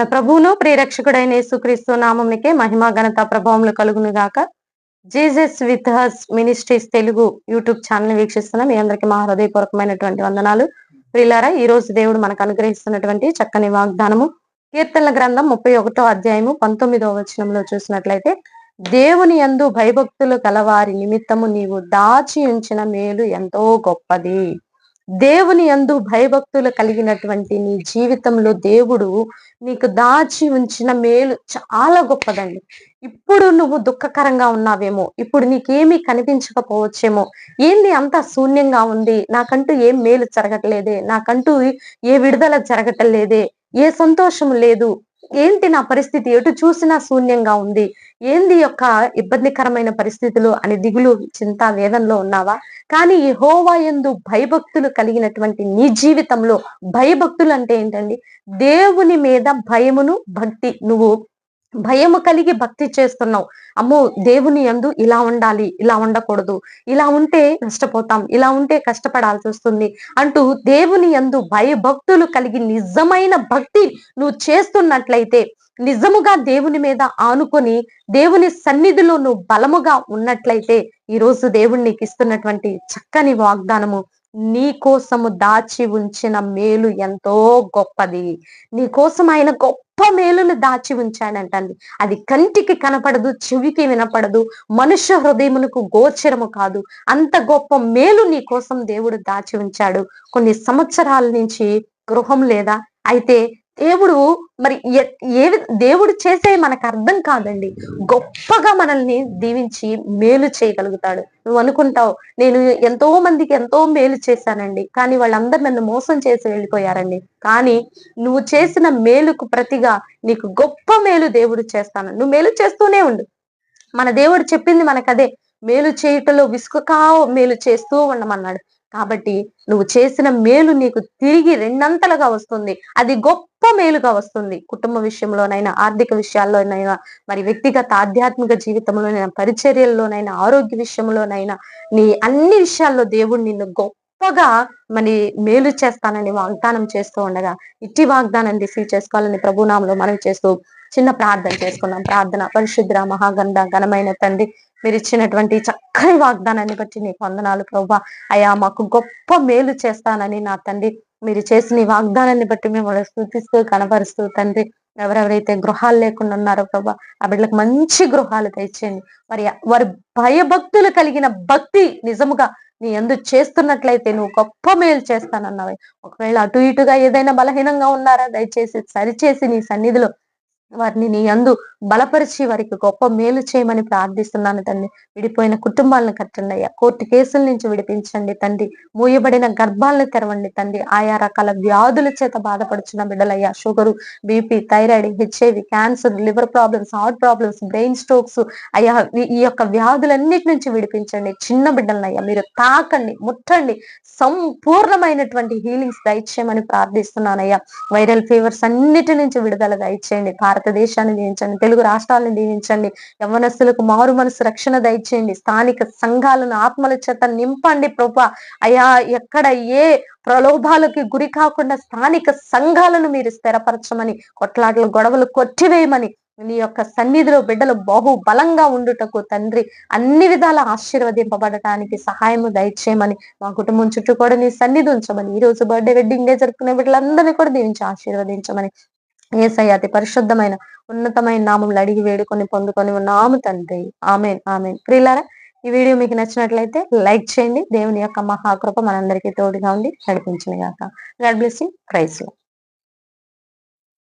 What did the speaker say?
మన ప్రభువును ప్రియరక్షకుడైన యేసుక్రీస్తు నామంకే మహిమ ఘనత ప్రభావంలో కలుగును గాక. Jesus with his ministries Telugu YouTube channel వీక్షిస్తున్న మీ అందరికి మా హృదయపూర్వకమైనటువంటి వందనాలు. ప్రియులారా ఈ రోజు దేవుడు మనకు అనుగ్రహిస్తున్నటువంటి చక్కని వాగ్దానము కీర్తనల గ్రంథం ముప్పై ఒకటో అధ్యాయము పంతొమ్మిదవ వచనంలో చూసినట్లయితే దేవుని యందు భయభక్తులు కలవారి నిమిత్తము నీవు దాచి ఉంచిన మేలు ఎంతో గొప్పది. దేవుని యందు భయభక్తులు కలిగినటువంటి నీ జీవితంలో దేవుడు నీకు దాచి ఉంచిన మేలు చాలా గొప్పదండి. ఇప్పుడు నువ్వు దుఃఖకరంగా ఉన్నావేమో ఇప్పుడు నీకేమీ కనిపించకపోవచ్చేమో ఏంది అంత శూన్యంగా ఉంది నాకంటూ ఏం మేలు జరగట్లేదే నాకంటూ ఏ విడుదల జరగటం లేదే ఏ సంతోషం లేదు ఏంటి నా పరిస్థితి? ఎటు చూసినా శూన్యంగా ఉంది. ఏంది యొక్క ఇబ్బందికరమైన పరిస్థితులు అని దిగులు చింత వేదంలో ఉన్నావా? కానీ ఈ హోవా ఎందు భయభక్తులు కలిగినటువంటి నీ జీవితంలో భయభక్తులు అంటే ఏంటండి? దేవుని మీద భయమును భక్తి నువ్వు భయము కలిగి భక్తి చేస్తున్నావు. అమ్మో దేవుని ఎందు ఇలా ఉండాలి ఇలా ఉండకూడదు ఇలా ఉంటే నష్టపోతాం ఇలా ఉంటే కష్టపడాల్సి వస్తుంది అంటూ దేవుని ఎందు భయభక్తులు కలిగి నిజమైన భక్తి నువ్వు చేస్తున్నట్లయితే నిజముగా దేవుని మీద ఆనుకొని దేవుని సన్నిధిలో నువ్వు బలముగా ఉన్నట్లయితే ఈ రోజు దేవుడు నీకు ఇస్తున్నటువంటి చక్కని వాగ్దానము నీ కోసము దాచి ఉంచిన మేలు ఎంతో గొప్పది. నీ కోసం ఆయన గొప్ప మేలును దాచి ఉంచాడంటండి. అది కంటికి కనపడదు చెవికి వినపడదు మనుష్య హృదయమునకు గోచరము కాదు. అంత గొప్ప మేలు నీ కోసం దేవుడు దాచి ఉంచాడు. కొన్ని సంవత్సరాల నుంచి గృహం లేదా? అయితే దేవుడు మరి ఏ దేవుడు చేసే మనకు అర్థం కాదండి. గొప్పగా మనల్ని దీవించి మేలు చేయగలుగుతాడు. నువ్వు అనుకుంటావు నేను ఎంతో మందికి ఎంతో మేలు చేశానండి. కానీ వాళ్ళందరూ నన్ను మోసం చేసి వెళ్ళిపోయారండి. కానీ నువ్వు చేసిన మేలుకు ప్రతిగా నీకు గొప్ప మేలు దేవుడు చేస్తాను. నువ్వు మేలు చేస్తూనే ఉండు. మన దేవుడు చెప్పింది మనకు అదే మేలు చేయటంలో విసుకకా మేలు చేస్తూ ఉండమన్నాడు. కాబట్టి నువ్వు చేసిన మేలు నీకు తిరిగి రెండంతలుగా వస్తుంది. అది గొప్ప మేలుగా వస్తుంది. కుటుంబ విషయంలోనైనా ఆర్థిక విషయాల్లోనైనా మరి వ్యక్తిగత ఆధ్యాత్మిక జీవితంలోనైనా పరిచర్యల్లోనైనా ఆరోగ్య విషయంలోనైనా నీ అన్ని విషయాల్లో దేవుడు నిన్ను గొప్పగా మరి మేలు చేస్తానని వాగ్దానం చేస్తూ ఉండగా ఇట్టి వాగ్దానం రిసీవ్ చేసుకోవాలని ప్రభునామంలో మనం చేస్తూ చిన్న ప్రార్థన చేసుకున్నాం ప్రార్థన పరిశుద్ర మహాగంధ ఘనమైన తండ్రి మీరు ఇచ్చినటువంటి చక్కని వాగ్దానాన్ని బట్టి నీకు వందనాలు ప్రభా. అయా మాకు గొప్ప మేలు చేస్తానని నా తండ్రి. మీరు చేసిన వాగ్దానాన్ని బట్టి మేము స్థుతిస్తూ కనపరుస్తూ తండ్రి. ఎవరెవరైతే గృహాలు లేకుండా ఉన్నారో ప్రభా ఆ బిడ్డలకు మంచి గృహాలు తెచ్చేయండి. మరి వారి భయభక్తులు కలిగిన భక్తి నిజముగా నీ ఎందు చేస్తున్నట్లయితే నువ్వు గొప్ప మేలు చేస్తానన్నావు. ఒకవేళ అటు ఇటుగా ఏదైనా బలహీనంగా ఉన్నారా దయచేసి సరిచేసి నీ సన్నిధిలో వారిని నీ అందు బలపరిచి వారికి గొప్ప మేలు చేయమని ప్రార్థిస్తున్నాను తండ్రి. విడిపోయిన కుటుంబాలను కట్టండి అయ్యా. కోర్టు కేసుల నుంచి విడిపించండి తండ్రి. మూయబడిన గర్భాలను తెరవండి తండ్రి. ఆయా రకాల వ్యాధుల చేత బాధపడుచున్న బిడ్డలయ్యా. Sugar BP thyroid HIV cancer liver problems heart problems brain strokes అయ్యా ఈ యొక్క వ్యాధులన్నిటి నుంచి విడిపించండి. చిన్న బిడ్డలనయ్యా మీరు తాకండి ముట్టండి. సంపూర్ణమైనటువంటి హీలింగ్స్ దయచేయమని ప్రార్థిస్తున్నానయ్యా. వైరల్ ఫీవర్స్ అన్నిటి నుంచి విడుదల దయచేయండి. భారతదేశాన్ని దీవించండి తెలుగు రాష్ట్రాలను దీవించండి యవనస్తులకు మారు మనసు రక్షణ దయచేయండి స్థానిక సంఘాలను ఆత్మల చేత నింపండి ప్రభా. అయా ఎక్కడ ఏ ప్రలోభాలకి గురి కాకుండా స్థానిక సంఘాలను మీరు స్థిరపరచమని కొట్లాటలు గొడవలు కొట్టివేయమని నీ యొక్క సన్నిధిలో బిడ్డలు బహు బలంగా ఉండుటకు తండ్రి అన్ని విధాల ఆశీర్వదింపబడటానికి సహాయము దయచేయమని మా కుటుంబం చుట్టూ కూడా నీ సన్నిధి ఉంచమని ఈ రోజు బర్త్డే వెడ్డింగ్ డే జరుపుకునే బిడ్డలందరినీ కూడా దీవించి ఆశీర్వదించమని ఏసయ్య అతి పరిశుద్ధమైన ఉన్నతమైన నామంలో అడిగి వేడుకొని పొందుకొని ఉన్నాము తండ్రి. Amen amen. ప్రియులారా ఈ వీడియో మీకు నచ్చినట్లయితే లైక్ చేయండి. దేవుని యొక్క మహాకృప మనందరికీ తోడుగా ఉండి నడిపించిన గాక గాడ్ బ్లెస్ యూ. ప్రైజ్